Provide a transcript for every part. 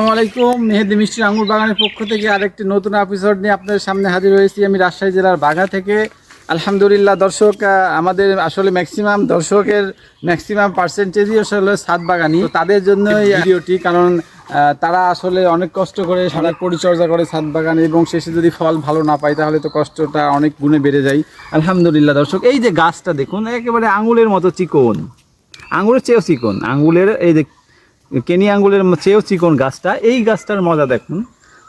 আলাইকুম, মেহেদি মিষ্টি আঙুর বাগানের পক্ষ থেকে আরেকটি নতুন এপিসোড নিয়ে আপনাদের সামনে হাজির হয়েছি আমি রাজশাহী জেলার বাঘা থেকে। আলহামদুলিল্লাহ, দর্শক আমাদের আসলে ম্যাক্সিমাম দর্শকের ম্যাক্সিমাম পার্সেন্টেজই আসলে সাত বাগানি তাদের জন্য এই ভিডিওটি, কারণ তারা আসলে অনেক কষ্ট করে সারা পরিচর্যা করে ছাদ বাগানে এবং শেষে যদি ফল ভালো না পায়, তাহলে তো কষ্টটা অনেক গুণে বেড়ে যায়। আলহামদুলিল্লাহ, দর্শক, এই যে গাছটা দেখুন, একেবারে আঙুলের মতো চিকন। আঙুলের চেয়েও চিকন। আঙুলের, এই যে কেনি আঙ্গুলের চেয়েও চিকন গাছটা, এই গাছটার মজা দেখুন।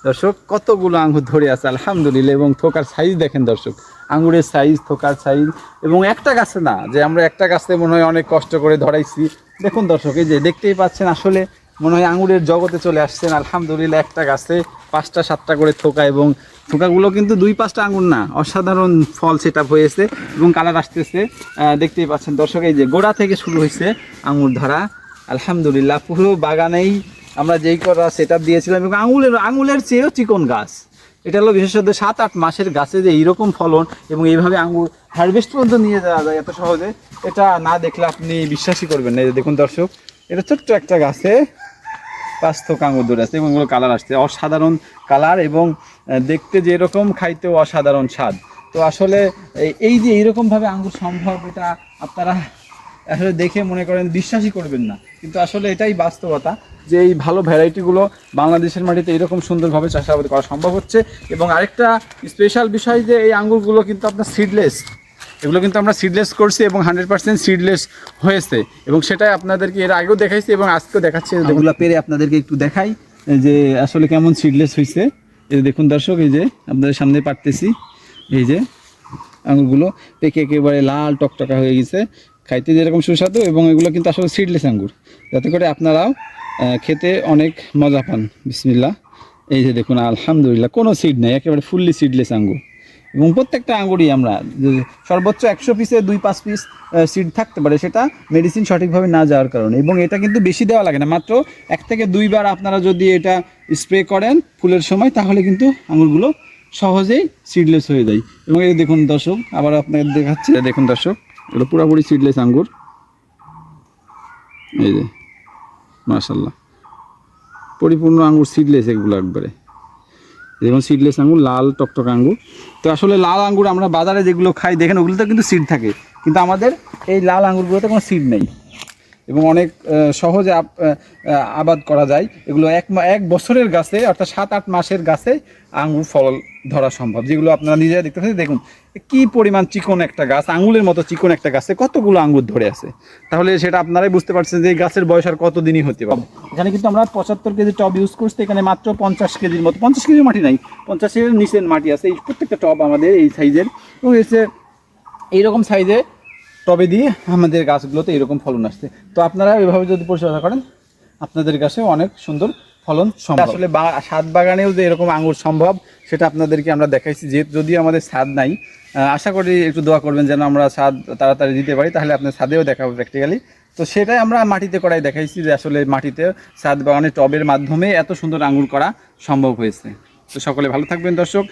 দর্শক, কতগুলো আঙ্গুর ধরে আছে, আলহামদুলিল্লাহ, এবং থোকার সাইজ দেখেন দর্শক। আঙ্গুরের সাইজ থোকার সাইজ এবং একটা গাছে না, যে আমরা একটা গাছে মনে হয় অনেক কষ্ট করে ধরাইছি। দেখুন দর্শক, এই যে দেখতেই পাচ্ছেন, আসলে মনে হয় আঙুরের জগতে চলে আসছেন, আলহামদুলিল্লাহ, একটা গাছে পাঁচটা, সাতটা করে থোকা, এবং থোকাগুলো কিন্তু দুই পাঁচটা আঙুর না, অসাধারণ ফল সেট হয়েছে, এবং কালার আসতেছে। দেখতেই পাচ্ছেন দর্শক, এই যে গোড়া থেকে শুরু হয়েছে আঙুর ধরা। আলহামদুলিল্লাহ, পুরো বাগানেই আমরা যেই করা সেট দিয়েছিলাম এবং আঙুলের আঙুলের চেয়েও চিকন গাছ। এটা হলো বিশেষত সাত আট মাসের গাছে যে এইরকম ফলন এবং এইভাবে আঙ্গুর হারভেস্ট পর্যন্ত নিয়ে যাওয়া যায় এত সহজে, এটা না দেখলে আপনি বিশ্বাসই করবেন না। দেখুন দর্শক, এটা ছোট্ট একটা গাছে পাঁচ থোক আঙুর ধরে আছে এবং কালার আসছে, অসাধারণ কালার এবং দেখতে যেরকম খাইতেও অসাধারণ স্বাদ। তো আসলে এই- যে এইরকমভাবে আঙ্গুর সম্ভব, এটা আপনারা আসলে দেখে মনে করেন বিশ্বাসই করবেন না। কিন্তু আসলে এটাই বাস্তবতা যে এই ভালো ভ্যারাইটিগুলো বাংলাদেশের মাটিতে এরকম সুন্দরভাবে চাষাবাদ করা সম্ভব হচ্ছে এবং আরেকটা স্পেশাল বিষয় যে এই আঙ্গুরগুলো কিন্তু আপনার সিডলেস এগুলো কিন্তু আমরা সিডলেস করছি এবং হান্ড্রেড পার্সেন্ট সিডলেস হয়েছে এবং সেটাই আপনাদেরকে এর আগেও দেখাইছি এবং আজকেও দেখাচ্ছি। এগুলো পেরে আপনাদেরকে একটু দেখাই যে আসলে কেমন সিডলেস হয়েছে এই দেখুন দর্শক, এই যে আপনাদের সামনে পারতেছি, এই যে আঙুরগুলো পেকে একেবারে লাল টকটকা হয়ে গেছে। খাইতে যেরকম সুস্বাদু এবং এগুলো কিন্তু আসলে সিডলেস আঙ্গুর। যাতে করে আপনারাও খেতে অনেক মজা পান। বিসমিল্লা এই যে দেখুন, আলহামদুলিল্লাহ, কোনো সিড নেই, একেবারে ফুললি সিডলেস আঙ্গুর। এবং প্রত্যেকটা আঙুরই আমরা সর্বোচ্চ একশো পিসে দুই পাঁচ পিস সিড থাকতে পারে, সেটা মেডিসিন সঠিকভাবে না যাওয়ার কারণে। এবং এটা কিন্তু বেশি দেওয়া লাগে না, মাত্র এক থেকে দুইবার আপনারা যদি এটা স্প্রে করেন ফুলের সময়, তাহলে কিন্তু আঙুরগুলো সহজেই সিডলেস হয়ে যায়। এবং এই দেখুন দর্শক, আবার আপনাদের দেখাচ্ছি। দেখুন দর্শক এগুলো পুরাপুরি সিডলেস আঙ্গুর। এই যে মার্শাল্লাহ পরিপূর্ণ আঙ্গুর সিডলেস এগুলো একবারে। যেমন সিডলেস আঙ্গুর, লাল টকটক আঙ্গুর। তো আসলে লাল আঙ্গুর আমরা বাজারে যেগুলো খাই, দেখেন ওগুলোতে কিন্তু সিড থাকে। কিন্তু আমাদের এই লাল আঙ্গুরগুলোতে কোনো সিড নেই। এবং অনেক সহজে আবাদ করা যায়। এগুলো এক এক বছরের গাছে, অর্থাৎ সাত আট মাসের গাছে আঙুর ফল ধরা সম্ভব, যেগুলো আপনারা নিজেরা দেখতে পাচ্ছেন। দেখুন, কি পরিমাণ চিকন একটা গাছ আঙ্গুলের মতো চিকন একটা গাছে কতগুলো আঙুর ধরে আছে। তাহলে সেটা আপনারাই বুঝতে পারছেন যে গাছের বয়স আর কত দিনই হতে পারে। এখানে কিন্তু আমরা পঁচাত্তর কেজি টব ইউজ করছি, এখানে মাত্র পঞ্চাশ কেজির মতো, পঞ্চাশ কেজির মাটি নাই, পঞ্চাশের নিচের মাটি আছে। এই প্রত্যেকটা টব আমাদের এই সাইজের এবং এসে এইরকম সাইজে টবে দিয়ে আমাদের গাছগুলোতে এরকম ফলন আসছে। তো আপনারা এভাবে যদি পরিচর্যা করেন, আপনাদের গাছে অনেক সুন্দর ফলন সম্ভব। আসলে ছাদ বাগানেও যে এরকম আঙুর সম্ভব, সেটা আপনাদেরকে আমরা দেখাইছি। যে, যদি আমাদের স্বাদ নাই আশা করি একটু দোয়া করবেন যেন আমরা স্বাদ তাড়াতাড়ি দিতে পারি, তাহলে আপনার ছাদেও দেখাবো প্র্যাকটিক্যালি তো সেটাই আমরা মাটিতে করাই দেখাইছি যে, আসলে মাটিতে ছাদ বাগানে টবের মাধ্যমে এত সুন্দর আঙুর করা সম্ভব হয়েছে। তো সকলে ভালো থাকবেন, দর্শক।